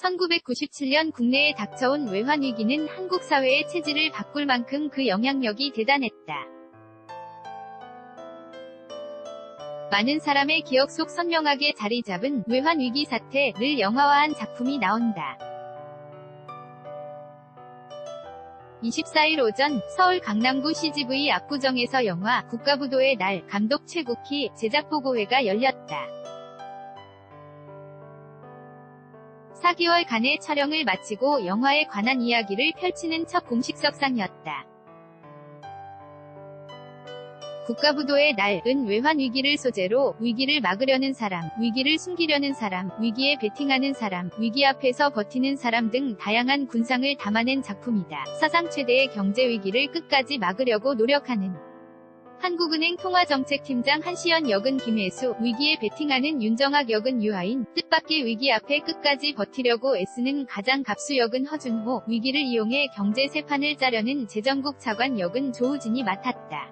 1997년 국내에 닥쳐온 외환 위기는 한국 사회의 체질을 바꿀 만큼 그 영향력이 대단했다. 많은 사람의 기억 속 선명하게 자리 잡은 외환 위기 사태를 영화화한 작품이 나온다. 24일 오전 서울 강남구 CGV 압구정에서 영화 국가부도의 날 감독 최국희 제작 보고회가 열렸다. 4개월간의 촬영을 마치고 영화에 관한 이야기를 펼치는 첫 공식석상이었다. 국가부도의 날은 외환 위기를 소재로 위기를 막으려는 사람, 위기를 숨기려는 사람, 위기에 베팅하는 사람, 위기 앞에서 버티는 사람 등 다양한 군상을 담아낸 작품이다. 사상 최대의 경제 위기를 끝까지 막으려고 노력하는 한국은행 통화정책팀장 한시연 역은 김혜수, 위기에 베팅하는 윤정학 역은 유하인, 뜻밖의 위기 앞에 끝까지 버티려고 애쓰는 가장 갑수 역은 허준호, 위기를 이용해 경제 세판을 짜려는 재정국 차관 역은 조우진이 맡았다.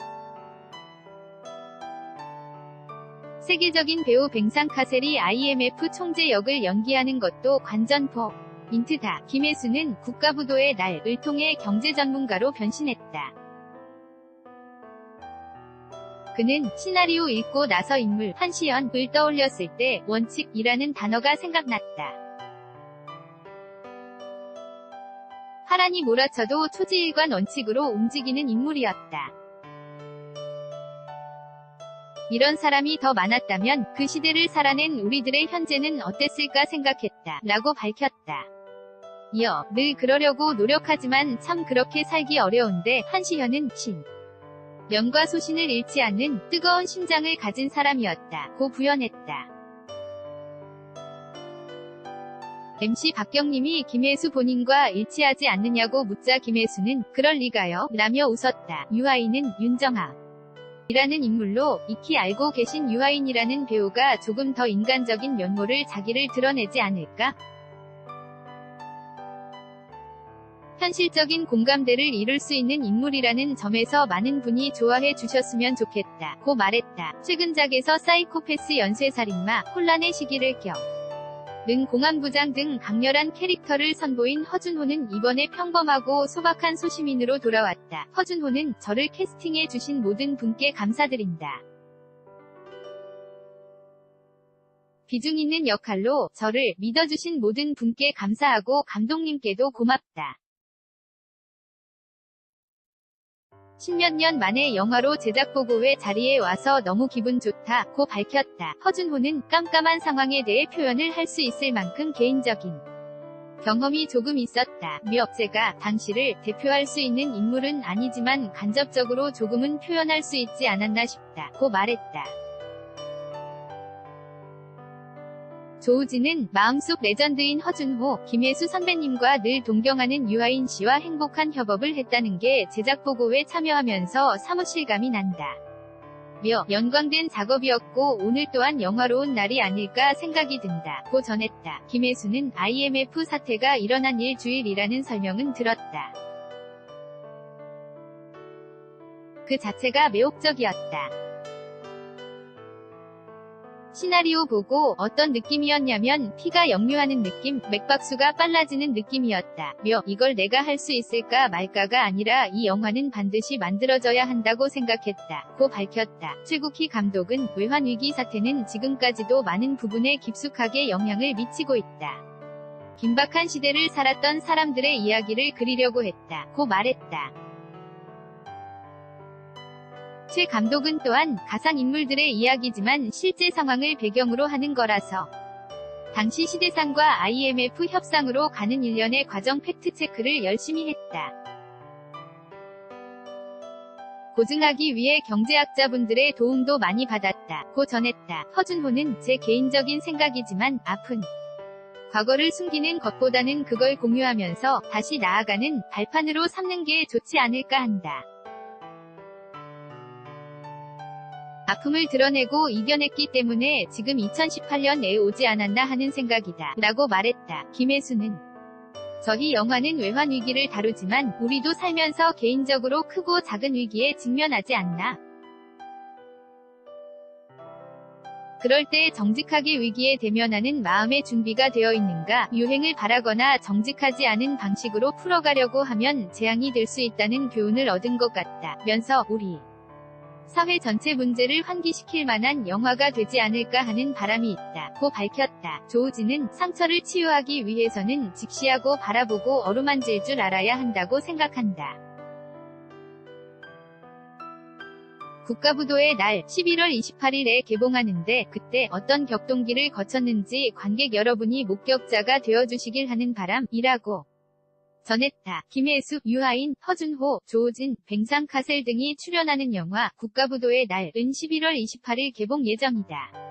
세계적인 배우 뱅상 카셀이 IMF 총재 역을 연기하는 것도 관전포. 인트다. 김혜수는 국가부도의 날을 통해 경제 전문가로 변신했다. 그는 시나리오 읽고 나서 인물 한시연을 떠올렸을 때 원칙이라는 단어가 생각났다. 하란이 몰아쳐도 초지일관 원칙으로 움직이는 인물이었다. 이런 사람이 더 많았다면 그 시대를 살아낸 우리들의 현재는 어땠을까 생각했다. 라고 밝혔다. 이어 늘 그러려고 노력하지만 참 그렇게 살기 어려운데 한시현은 신. 명과 소신을 잃지 않는 뜨거운 심장을 가진 사람이었다. 고 부연했다. MC 박경님이 김혜수 본인과 일치하지 않느냐고 묻자 김혜수는 그럴 리가요 라며 웃었다. 유아인은 윤정아 이라는 인물로 익히 알고 계신 유아인이라는 배우가 조금 더 인간적인 면모를 자기를 드러내지 않을까? 현실적인 공감대를 이룰 수 있는 인물이라는 점에서 많은 분이 좋아해 주셨으면 좋겠다. 고 말했다. 최근작에서 사이코패스 연쇄살인마, 혼란의 시기를 겨. 는 공안부장 등 강렬한 캐릭터를 선보인 허준호는 이번에 평범하고 소박한 소시민으로 돌아왔다. 허준호는 저를 캐스팅해 주신 모든 분께 감사드린다. 비중 있는 역할로 저를 믿어주신 모든 분께 감사하고 감독님께도 고맙다. 십몇 년 만에 영화로 제작 보고회 자리에 와서 너무 기분 좋다 고 밝혔다. 허준호는 깜깜한 상황에 대해 표현을 할 수 있을 만큼 개인적인 경험이 조금 있었다. 며 제가 당시를 대표할 수 있는 인물은 아니지만 간접적으로 조금은 표현할 수 있지 않았나 싶다. 고 말했다. 조우진은 마음속 레전드인 허준호, 김혜수 선배님과 늘 동경하는 유아인 씨와 행복한 협업을 했다는 게 제작 보고에 참여하면서 사무실감이 난다. 며 연관된 작업이었고 오늘 또한 영화로운 날이 아닐까 생각이 든다. 고 전했다. 김혜수는 IMF 사태가 일어난 일주일이라는 설명은 들었다. 그 자체가 매혹적이었다. 시나리오 보고 어떤 느낌이었냐면 피가 역류하는 느낌, 맥박수가 빨라지는 느낌이었다. 며 이걸 내가 할 수 있을까 말까가 아니라 이 영화는 반드시 만들어져야 한다고 생각했다. 고 밝혔다. 최국희 감독은 외환위기 사태는 지금까지도 많은 부분에 깊숙하게 영향을 미치고 있다. 긴박한 시대를 살았던 사람들의 이야기를 그리려고 했다. 고 말했다. 최 감독은 또한 가상인물들의 이야기지만 실제 상황을 배경으로 하는 거라서 당시 시대상과 IMF 협상으로 가는 일련의 과정 팩트체크를 열심히 했다. 고증하기 위해 경제학자분들의 도움도 많이 받았다. 고 전했다. 허준호는 제 개인적인 생각이지만 아픈 과거를 숨기는 것보다는 그걸 공유하면서 다시 나아가는 발판으로 삼는 게 좋지 않을까 한다. 아픔을 드러내고 이겨냈기 때문에 지금 2018년에 오지 않았나 하는 생각이다. 라고 말했다. 김혜수는 저희 영화는 외환 위기를 다루지만 우리도 살면서 개인적으로 크고 작은 위기에 직면하지 않나. 그럴 때 정직하게 위기에 대면하는 마음의 준비가 되어 있는가, 유행을 바라거나 정직하지 않은 방식으로 풀어가려고 하면 재앙이 될 수 있다는 교훈을 얻은 것 같다. 면서 우리 사회 전체 문제를 환기시킬 만한 영화가 되지 않을까 하는 바람이 있다. 고 밝혔다. 조우진은 상처를 치유하기 위해서는 직시하고 바라보고 어루만질 줄 알아야 한다고 생각한다. 국가부도의 날 11월 28일에 개봉하는데 그때 어떤 격동기를 거쳤는지 관객 여러분이 목격자가 되어주시길 하는 바람이라고 전했다. 김혜수, 유하인, 허준호, 조우진, 뱅상카셀 등이 출연하는 영화 국가부도의 날은 11월 28일 개봉 예정이다.